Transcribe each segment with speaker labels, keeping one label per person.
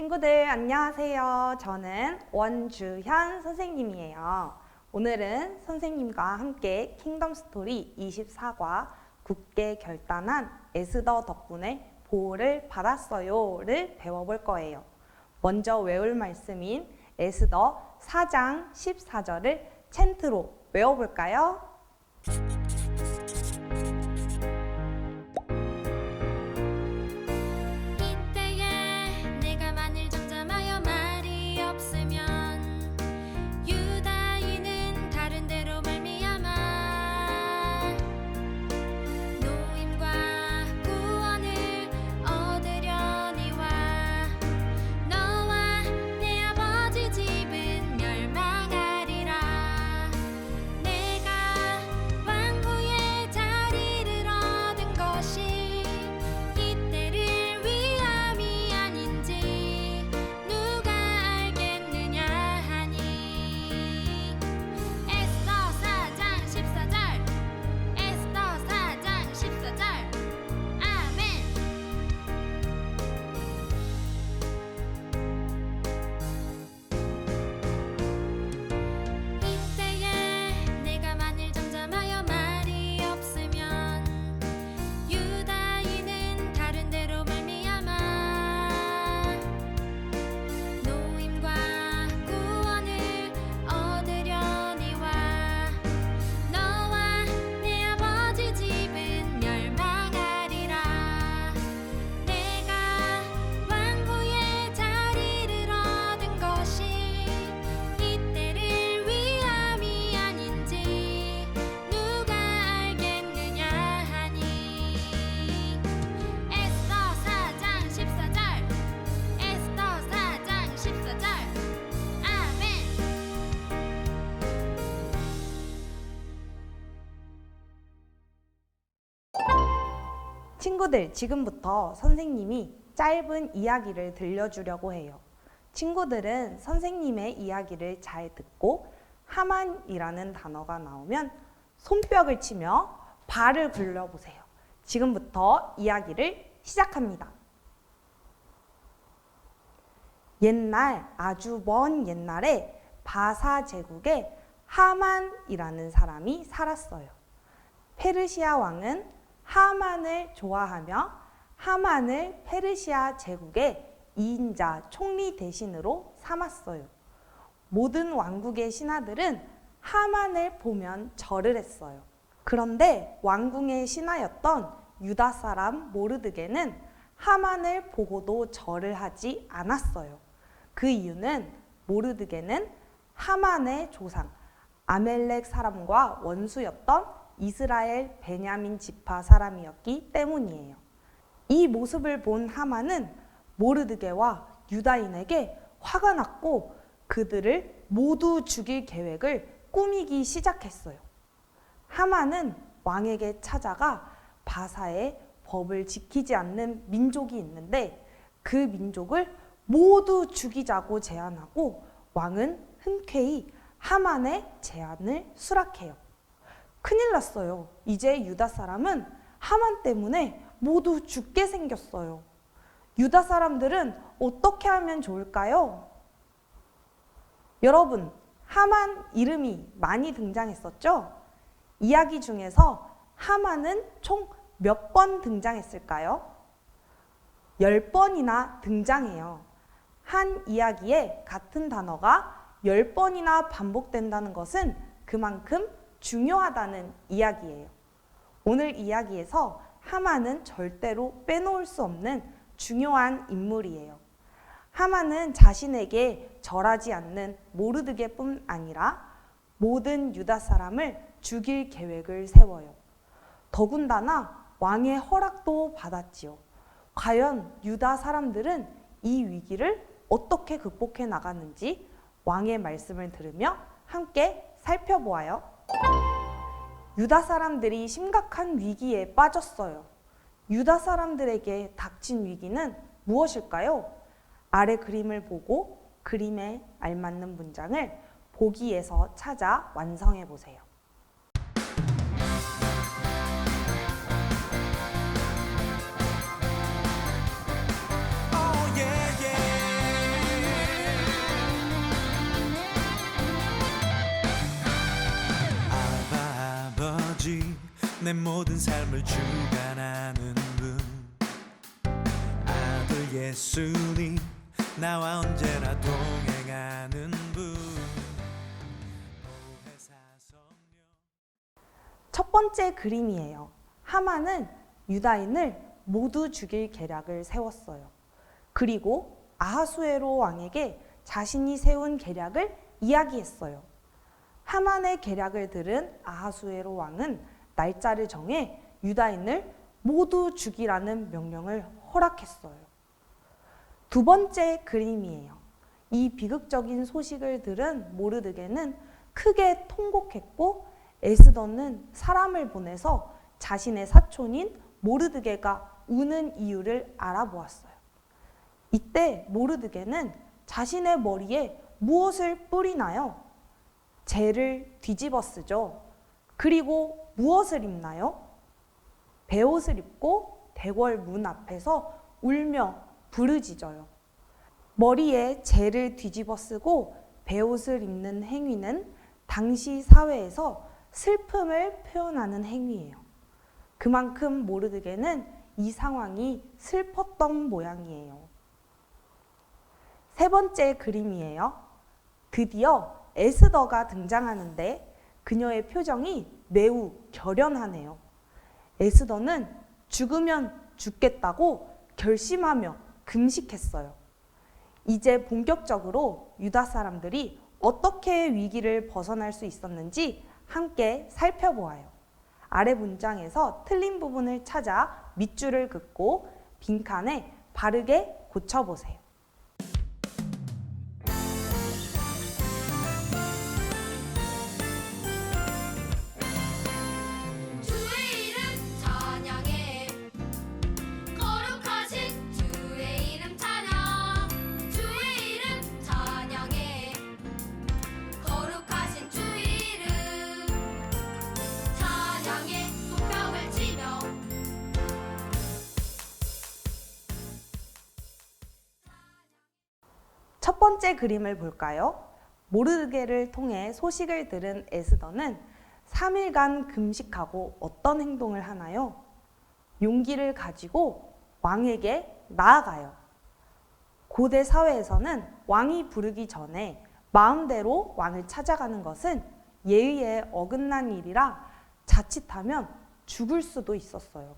Speaker 1: 친구들 안녕하세요. 저는 원주현 선생님이에요. 오늘은 선생님과 함께 킹덤 스토리 24과 굳게 결단한 에스더 덕분에 보호를 받았어요를 배워볼 거예요. 먼저 외울 말씀인 에스더 4장 14절을 챈트로 외워볼까요? 친구들, 지금부터 선생님이 짧은 이야기를 들려주려고 해요. 친구들은 선생님의 이야기를 잘 듣고 하만이라는 단어가 나오면 손뼉을 치며 발을 굴려보세요. 지금부터 이야기를 시작합니다. 옛날, 아주 먼 옛날에 바사 제국에 하만이라는 사람이 살았어요. 페르시아 왕은 하만을 좋아하며 하만을 페르시아 제국의 2인자 총리 대신으로 삼았어요. 모든 왕국의 신하들은 하만을 보면 절을 했어요. 그런데 왕궁의 신하였던 유다 사람 모르드게는 하만을 보고도 절을 하지 않았어요. 그 이유는 모르드게는 하만의 조상 아멜렉 사람과 원수였던 이스라엘 베냐민 지파 사람이었기 때문이에요. 이 모습을 본 하만은 모르드게와 유다인에게 화가 났고 그들을 모두 죽일 계획을 꾸미기 시작했어요. 하만은 왕에게 찾아가 바사의 법을 지키지 않는 민족이 있는데 그 민족을 모두 죽이자고 제안하고 왕은 흔쾌히 하만의 제안을 수락해요. 큰일 났어요. 이제 유다 사람은 하만 때문에 모두 죽게 생겼어요. 유다 사람들은 어떻게 하면 좋을까요? 여러분, 하만 이름이 많이 등장했었죠? 이야기 중에서 하만은 총 몇 번 등장했을까요? 열 번이나 등장해요. 한 이야기에 같은 단어가 열 번이나 반복된다는 것은 그만큼 중요하다는 이야기예요. 오늘 이야기에서 하만은 절대로 빼놓을 수 없는 중요한 인물이에요. 하만은 자신에게 절하지 않는 모르드게뿐 아니라 모든 유다 사람을 죽일 계획을 세워요. 더군다나 왕의 허락도 받았지요. 과연 유다 사람들은 이 위기를 어떻게 극복해 나갔는지 왕의 말씀을 들으며 함께 살펴보아요. 유다 사람들이 심각한 위기에 빠졌어요. 유다 사람들에게 닥친 위기는 무엇일까요? 아래 그림을 보고 그림에 알맞는 문장을 보기에서 찾아 완성해 보세요.
Speaker 2: 내 모든 삶을 주관하는 분 아들 예수님 나와 언제나 동행하는 분 보혜사성령
Speaker 1: 첫 번째 그림이에요. 하만은 유다인을 모두 죽일 계략을 세웠어요. 그리고 아하수에로 왕에게 자신이 세운 계략을 이야기했어요. 하만의 계략을 들은 아하수에로 왕은 날짜를 정해 유다인을 모두 죽이라는 명령을 허락했어요. 두 번째 그림이에요. 이 비극적인 소식을 들은 모르드게는 크게 통곡했고 에스더는 사람을 보내서 자신의 사촌인 모르드게가 우는 이유를 알아보았어요. 이때 모르드게는 자신의 머리에 무엇을 뿌리나요? 재를 뒤집어 쓰죠. 그리고 무엇을 입나요? 베옷을 입고 대궐 문 앞에서 울며 부르짖어요. 머리에 재를 뒤집어 쓰고 베옷을 입는 행위는 당시 사회에서 슬픔을 표현하는 행위예요. 그만큼 모르드게는 이 상황이 슬펐던 모양이에요. 세 번째 그림이에요. 드디어 에스더가 등장하는데 그녀의 표정이 매우 결연하네요. 에스더는 죽으면 죽겠다고 결심하며 금식했어요. 이제 본격적으로 유다 사람들이 어떻게 위기를 벗어날 수 있었는지 함께 살펴보아요. 아래 문장에서 틀린 부분을 찾아 밑줄을 긋고 빈칸에 바르게 고쳐보세요. 첫 번째 그림을 볼까요? 모르드게를 통해 소식을 들은 에스더는 3일간 금식하고 어떤 행동을 하나요? 용기를 가지고 왕에게 나아가요. 고대 사회에서는 왕이 부르기 전에 마음대로 왕을 찾아가는 것은 예의에 어긋난 일이라 자칫하면 죽을 수도 있었어요.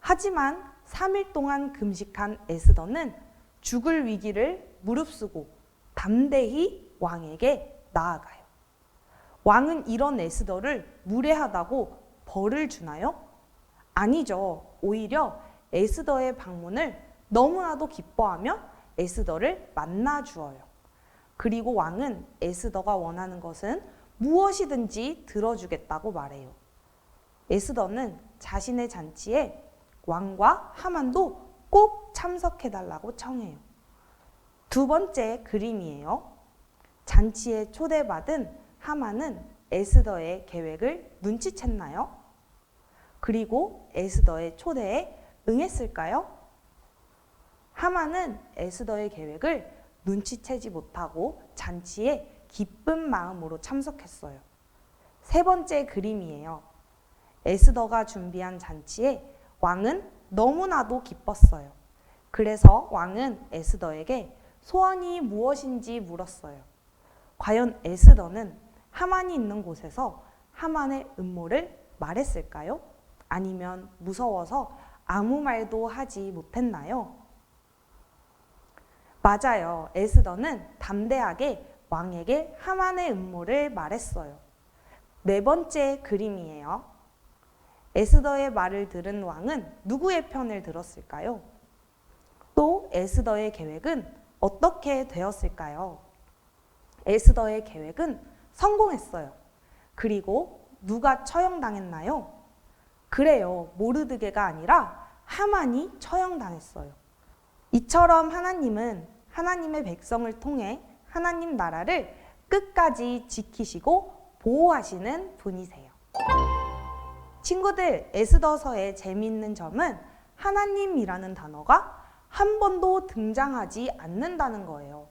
Speaker 1: 하지만 3일 동안 금식한 에스더는 죽을 위기를 무릅쓰고 담대히 왕에게 나아가요. 왕은 이런 에스더를 무례하다고 벌을 주나요? 아니죠. 오히려 에스더의 방문을 너무나도 기뻐하며 에스더를 만나 주어요. 그리고 왕은 에스더가 원하는 것은 무엇이든지 들어주겠다고 말해요. 에스더는 자신의 잔치에 왕과 하만도 꼭 참석해달라고 청해요. 두 번째 그림이에요. 잔치에 초대받은 하만은 에스더의 계획을 눈치챘나요? 그리고 에스더의 초대에 응했을까요? 하만은 에스더의 계획을 눈치채지 못하고 잔치에 기쁜 마음으로 참석했어요. 세 번째 그림이에요. 에스더가 준비한 잔치에 왕은 너무나도 기뻤어요. 그래서 왕은 에스더에게 소원이 무엇인지 물었어요. 과연 에스더는 하만이 있는 곳에서 하만의 음모를 말했을까요? 아니면 무서워서 아무 말도 하지 못했나요? 맞아요. 에스더는 담대하게 왕에게 하만의 음모를 말했어요. 네 번째 그림이에요. 에스더의 말을 들은 왕은 누구의 편을 들었을까요? 또 에스더의 계획은 어떻게 되었을까요? 에스더의 계획은 성공했어요. 그리고 누가 처형당했나요? 그래요. 모르드게가 아니라 하만이 처형당했어요. 이처럼 하나님은 하나님의 백성을 통해 하나님 나라를 끝까지 지키시고 보호하시는 분이세요. 친구들, 에스더서의 재미있는 점은 하나님이라는 단어가 한 번도 등장하지 않는다는 거예요.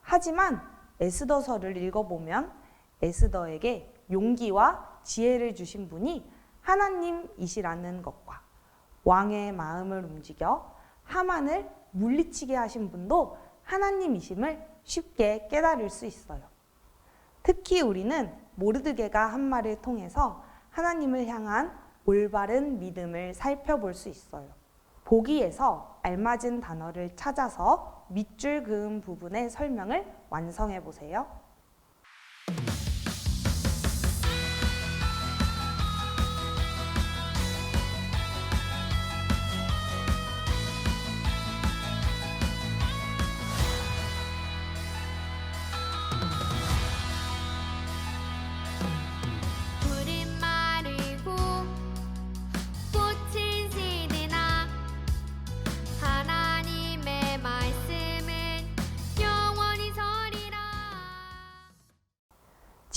Speaker 1: 하지만 에스더서를 읽어보면 에스더에게 용기와 지혜를 주신 분이 하나님이시라는 것과 왕의 마음을 움직여 하만을 물리치게 하신 분도 하나님이심을 쉽게 깨달을 수 있어요. 특히 우리는 모르드게가 한 말을 통해서 하나님을 향한 올바른 믿음을 살펴볼 수 있어요. 보기에서 알맞은 단어를 찾아서 밑줄 그은 부분의 설명을 완성해 보세요.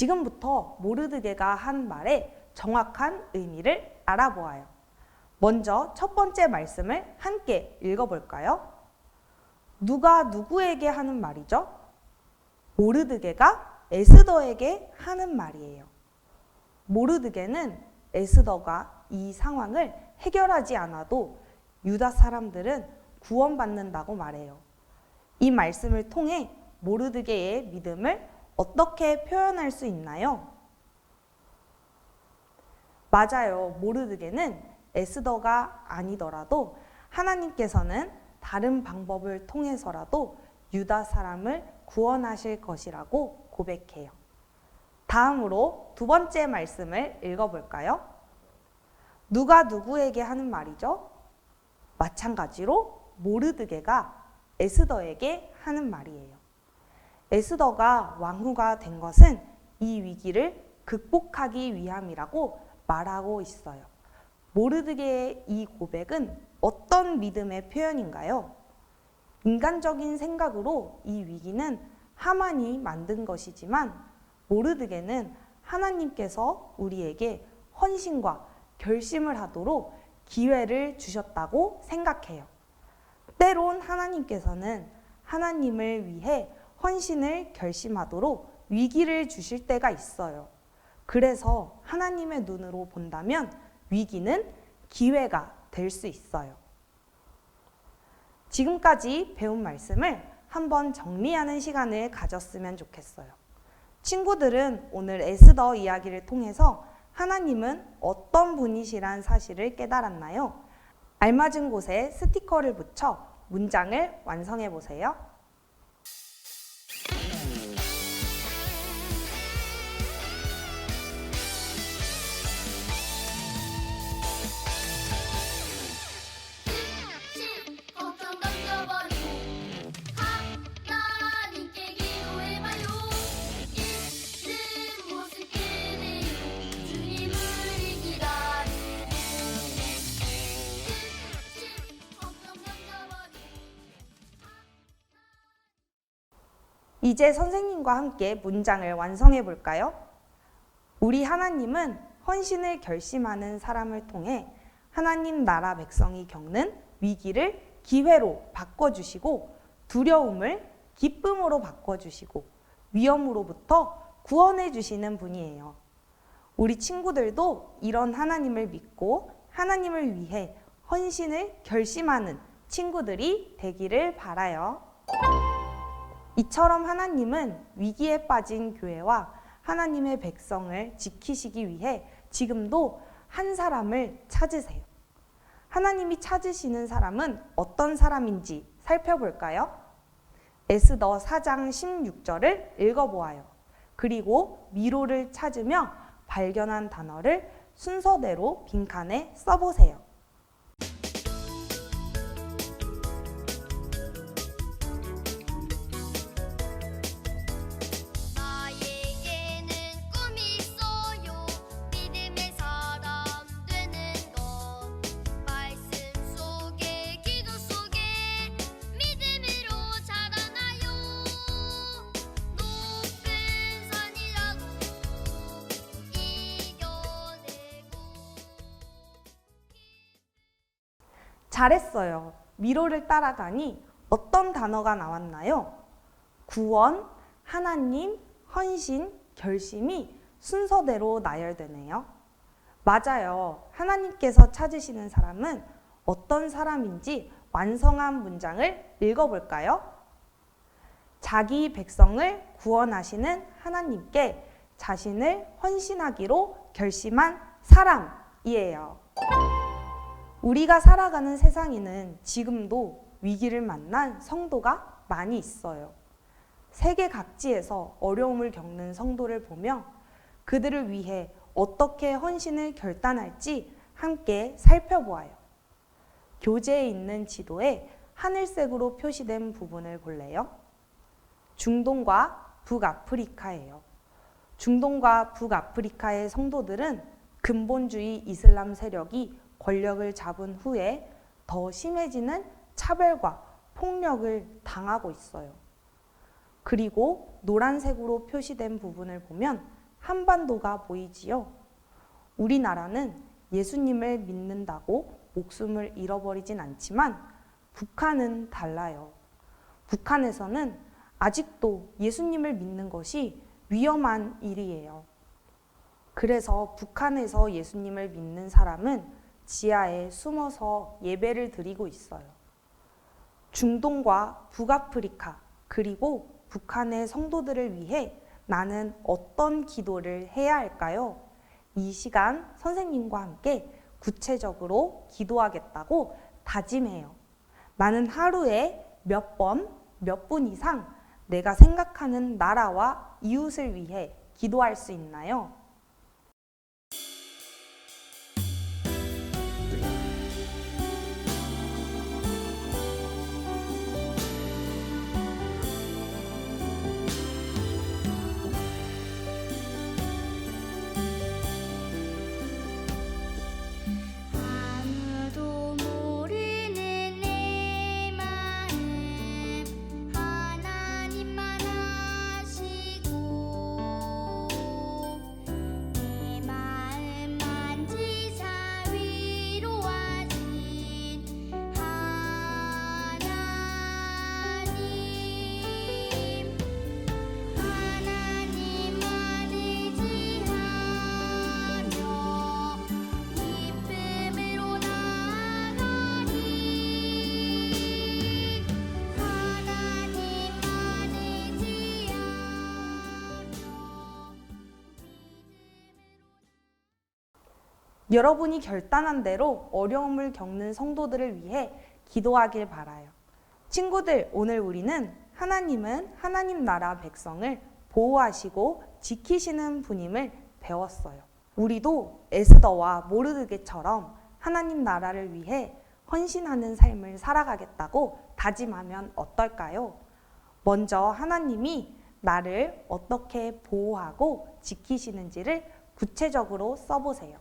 Speaker 1: 지금부터 모르드게가 한 말의 정확한 의미를 알아보아요. 먼저 첫 번째 말씀을 함께 읽어볼까요? 누가 누구에게 하는 말이죠? 모르드게가 에스더에게 하는 말이에요. 모르드게는 에스더가 이 상황을 해결하지 않아도 유다 사람들은 구원받는다고 말해요. 이 말씀을 통해 모르드게의 믿음을 어떻게 표현할 수 있나요? 맞아요. 모르드게는 에스더가 아니더라도 하나님께서는 다른 방법을 통해서라도 유다 사람을 구원하실 것이라고 고백해요. 다음으로 두 번째 말씀을 읽어볼까요? 누가 누구에게 하는 말이죠? 마찬가지로 모르드게가 에스더에게 하는 말이에요. 에스더가 왕후가 된 것은 이 위기를 극복하기 위함이라고 말하고 있어요. 모르드게의 이 고백은 어떤 믿음의 표현인가요? 인간적인 생각으로 이 위기는 하만이 만든 것이지만 모르드게는 하나님께서 우리에게 헌신과 결심을 하도록 기회를 주셨다고 생각해요. 때론 하나님께서는 하나님을 위해 헌신을 결심하도록 위기를 주실 때가 있어요. 그래서 하나님의 눈으로 본다면 위기는 기회가 될 수 있어요. 지금까지 배운 말씀을 한번 정리하는 시간을 가졌으면 좋겠어요. 친구들은 오늘 에스더 이야기를 통해서 하나님은 어떤 분이시란 사실을 깨달았나요? 알맞은 곳에 스티커를 붙여 문장을 완성해 보세요. 이제 선생님과 함께 문장을 완성해 볼까요? 우리 하나님은 헌신을 결심하는 사람을 통해 하나님 나라 백성이 겪는 위기를 기회로 바꿔주시고 두려움을 기쁨으로 바꿔주시고 위험으로부터 구원해 주시는 분이에요. 우리 친구들도 이런 하나님을 믿고 하나님을 위해 헌신을 결심하는 친구들이 되기를 바라요. 이처럼 하나님은 위기에 빠진 교회와 하나님의 백성을 지키시기 위해 지금도 한 사람을 찾으세요. 하나님이 찾으시는 사람은 어떤 사람인지 살펴볼까요? 에스더 4장 16절을 읽어보아요. 그리고 미로를 찾으며 발견한 단어를 순서대로 빈칸에 써보세요. 잘했어요. 미로를 따라가니 어떤 단어가 나왔나요? 구원, 하나님, 헌신, 결심이 순서대로 나열되네요. 맞아요. 하나님께서 찾으시는 사람은 어떤 사람인지 완성한 문장을 읽어볼까요? 자기 백성을 구원하시는 하나님께 자신을 헌신하기로 결심한 사람이에요. 우리가 살아가는 세상에는 지금도 위기를 만난 성도가 많이 있어요. 세계 각지에서 어려움을 겪는 성도를 보며 그들을 위해 어떻게 헌신을 결단할지 함께 살펴보아요. 교재에 있는 지도에 하늘색으로 표시된 부분을 볼래요? 중동과 북아프리카예요. 중동과 북아프리카의 성도들은 근본주의 이슬람 세력이 권력을 잡은 후에 더 심해지는 차별과 폭력을 당하고 있어요. 그리고 노란색으로 표시된 부분을 보면 한반도가 보이지요. 우리나라는 예수님을 믿는다고 목숨을 잃어버리진 않지만 북한은 달라요. 북한에서는 아직도 예수님을 믿는 것이 위험한 일이에요. 그래서 북한에서 예수님을 믿는 사람은 지하에 숨어서 예배를 드리고 있어요. 중동과 북아프리카 그리고 북한의 성도들을 위해 나는 어떤 기도를 해야 할까요? 이 시간 선생님과 함께 구체적으로 기도하겠다고 다짐해요. 나는 하루에 몇 번, 몇 분 이상 내가 생각하는 나라와 이웃을 위해 기도할 수 있나요? 여러분이 결단한 대로 어려움을 겪는 성도들을 위해 기도하길 바라요. 친구들, 오늘 우리는 하나님은 하나님 나라 백성을 보호하시고 지키시는 분임을 배웠어요. 우리도 에스더와 모르드게처럼 하나님 나라를 위해 헌신하는 삶을 살아가겠다고 다짐하면 어떨까요? 먼저 하나님이 나를 어떻게 보호하고 지키시는지를 구체적으로 써보세요.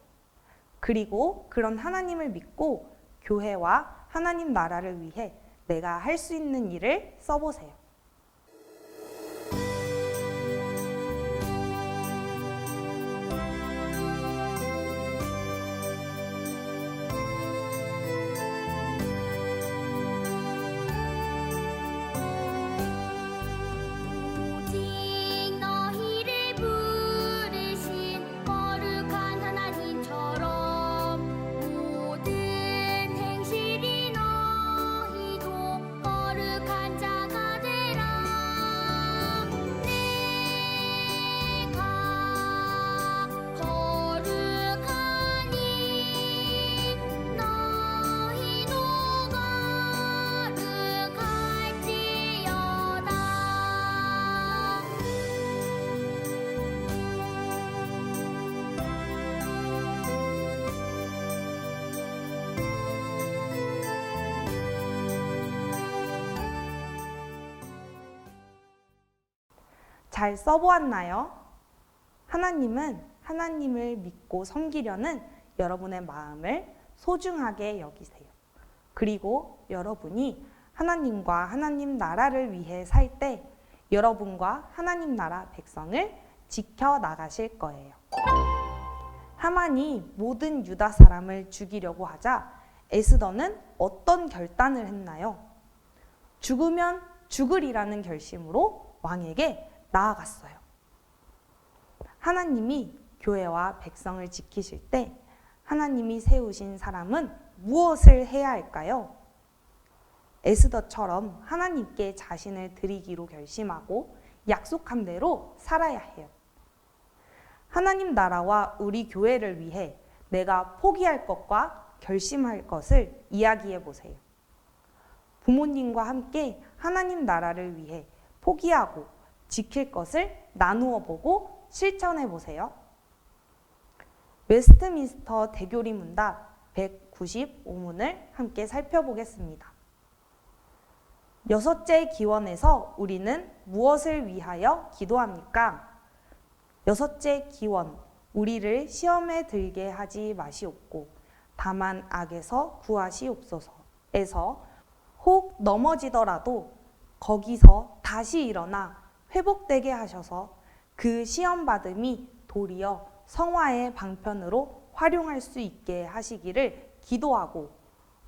Speaker 1: 그리고 그런 하나님을 믿고 교회와 하나님 나라를 위해 내가 할 수 있는 일을 써보세요. 잘 써보았나요? 하나님은 하나님을 믿고 섬기려는 여러분의 마음을 소중하게 여기세요. 그리고 여러분이 하나님과 하나님 나라를 위해 살 때 여러분과 하나님 나라 백성을 지켜 나가실 거예요. 하만이 모든 유다 사람을 죽이려고 하자 에스더는 어떤 결단을 했나요? 죽으면 죽으리라는 결심으로 왕에게 나아갔어요. 하나님이 교회와 백성을 지키실 때 하나님이 세우신 사람은 무엇을 해야 할까요? 에스더처럼 하나님께 자신을 드리기로 결심하고 약속한 대로 살아야 해요. 하나님 나라와 우리 교회를 위해 내가 포기할 것과 결심할 것을 이야기해 보세요. 부모님과 함께 하나님 나라를 위해 포기하고 지킬 것을 나누어 보고 실천해 보세요. 웨스트민스터 대교리 문답 195문을 함께 살펴보겠습니다. 여섯째 기원에서 우리는 무엇을 위하여 기도합니까? 여섯째 기원, 우리를 시험에 들게 하지 마시옵고, 다만 악에서 구하시옵소서 에서 혹 넘어지더라도 거기서 다시 일어나 회복되게 하셔서 그 시험 받음이 도리어 성화의 방편으로 활용할 수 있게 하시기를 기도하고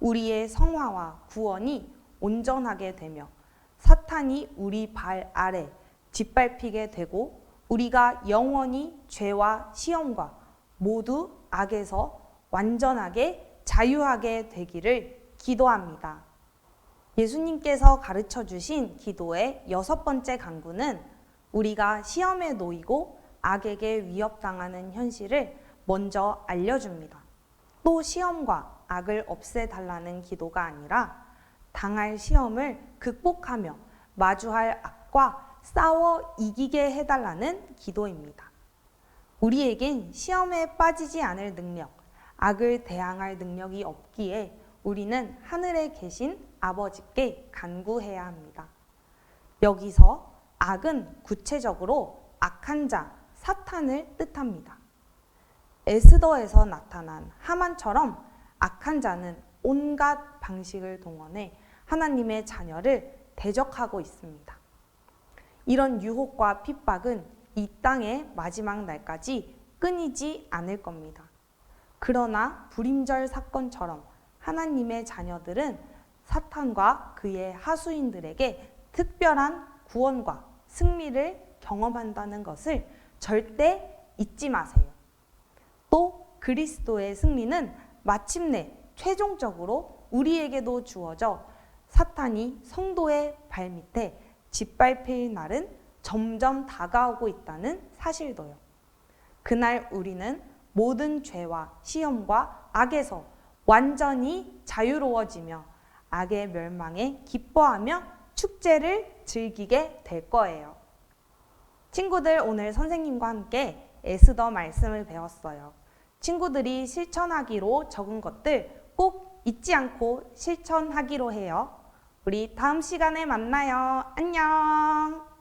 Speaker 1: 우리의 성화와 구원이 온전하게 되며 사탄이 우리 발 아래 짓밟히게 되고 우리가 영원히 죄와 시험과 모두 악에서 완전하게 자유하게 되기를 기도합니다. 예수님께서 가르쳐 주신 기도의 여섯 번째 강구는 우리가 시험에 놓이고 악에게 위협당하는 현실을 먼저 알려줍니다. 또 시험과 악을 없애달라는 기도가 아니라 당할 시험을 극복하며 마주할 악과 싸워 이기게 해달라는 기도입니다. 우리에겐 시험에 빠지지 않을 능력, 악을 대항할 능력이 없기에 우리는 하늘에 계신 아버지께 간구해야 합니다. 여기서 악은 구체적으로 악한 자, 사탄을 뜻합니다. 에스더에서 나타난 하만처럼 악한 자는 온갖 방식을 동원해 하나님의 자녀를 대적하고 있습니다. 이런 유혹과 핍박은 이 땅의 마지막 날까지 끊이지 않을 겁니다. 그러나 불임절 사건처럼 하나님의 자녀들은 사탄과 그의 하수인들에게 특별한 구원과 승리를 경험한다는 것을 절대 잊지 마세요. 또 그리스도의 승리는 마침내 최종적으로 우리에게도 주어져 사탄이 성도의 발밑에 짓밟힐 날은 점점 다가오고 있다는 사실도요. 그날 우리는 모든 죄와 시험과 악에서 완전히 자유로워지며 악의 멸망에 기뻐하며 축제를 즐기게 될 거예요. 친구들 오늘 선생님과 함께 에스더 말씀을 배웠어요. 친구들이 실천하기로 적은 것들 꼭 잊지 않고 실천하기로 해요. 우리 다음 시간에 만나요. 안녕.